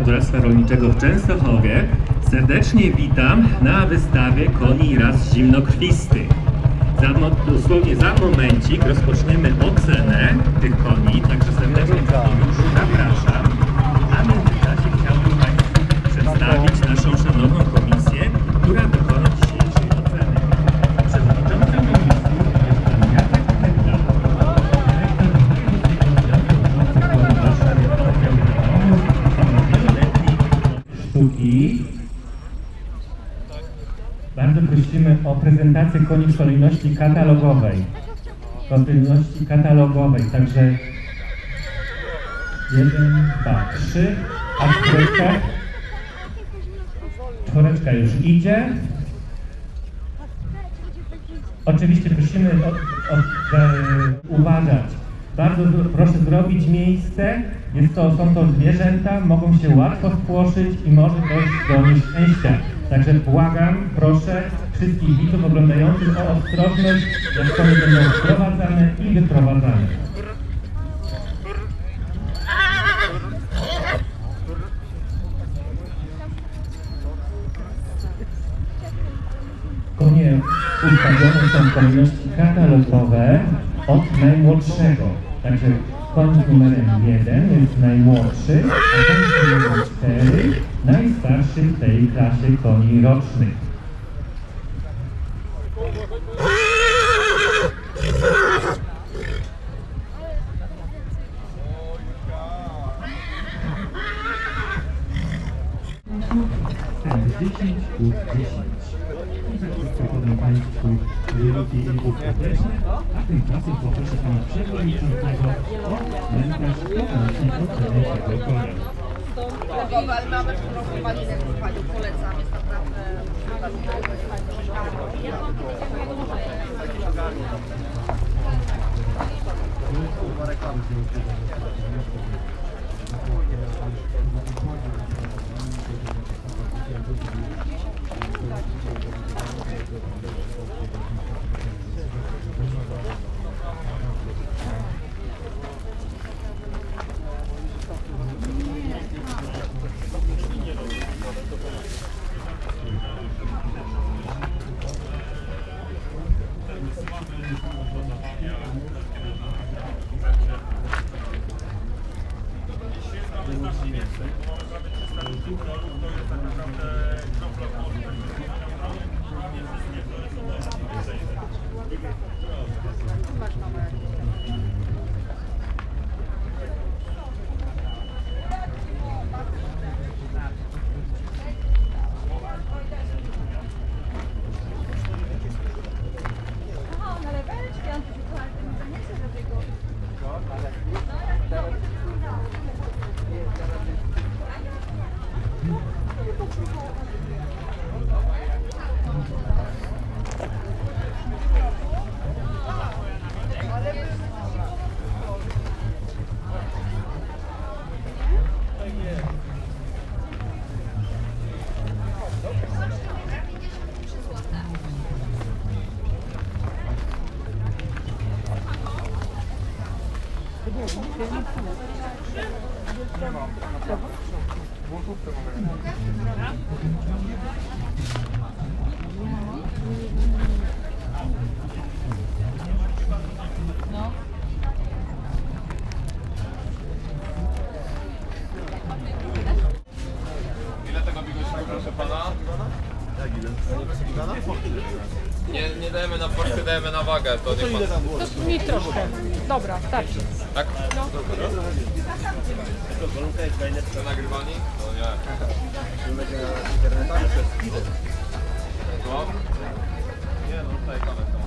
Doradztwa Rolniczego w Częstochowie serdecznie witam na wystawie koni ras zimnokrwistych. Za, dosłownie za momencik rozpoczniemy ocenę tych koni, także serdecznie już zapraszam. A w międzyczasie chciałbym Państwu przedstawić Prosimy o prezentację koni w kolejności katalogowej. W kolejności katalogowej, także jeden, dwa, trzy, a czwóreczka, czwóreczka już idzie. Oczywiście o, e, uważać. Bardzo proszę zrobić miejsce. Jest to, są to zwierzęta, mogą się łatwo spłoszyć i może dojść do nieszczęścia. Także błagam, proszę wszystkich widzów oglądających o ostrożność, jak kony będą wprowadzane i wyprowadzane. Konie ustawione są kolejności katalogowe od najmłodszego. Także koń numerem 1 jest najmłodszy, a koń numerem 4 najstarszy w tej klasie koni rocznych. Tymczasem poproszę Pana Przewodniczącego o komentarz odnośnie oceny tego konia. Ale mamy w roku którą Panią polecam. Jest naprawdę much, comrade. Ile tego bigosika, proszę pana? Jak ile? Nie, nie dajemy na porcję, dajemy na wagę, to nie pan... To mi troszkę. Dobra, starczy. Tak? Jesteście nagrywani? To nie. No? Nie no, tutaj kamerę.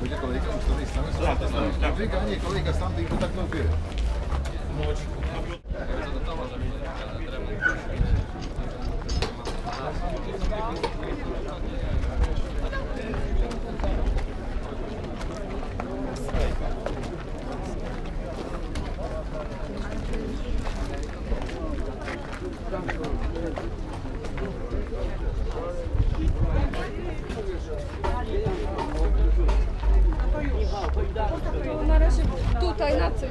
Będzie kolejka, to wtedy stamy sobie. Wyga, nie, kolejka stąd i to tak. To na razie tutaj na tym.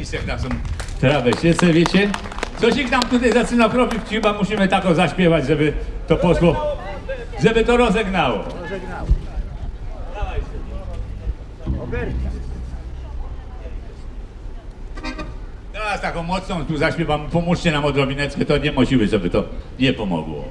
Tak to Janisek na są trawę siece, wiecie? Coś nam tutaj zaczyna kropić, chyba musimy tako zaśpiewać, żeby to poszło, żeby to rozegnało. Teraz taką mocną tu zaśpiewam, pomóżcie nam odrobineczkę, to nie musi żeby to nie pomogło.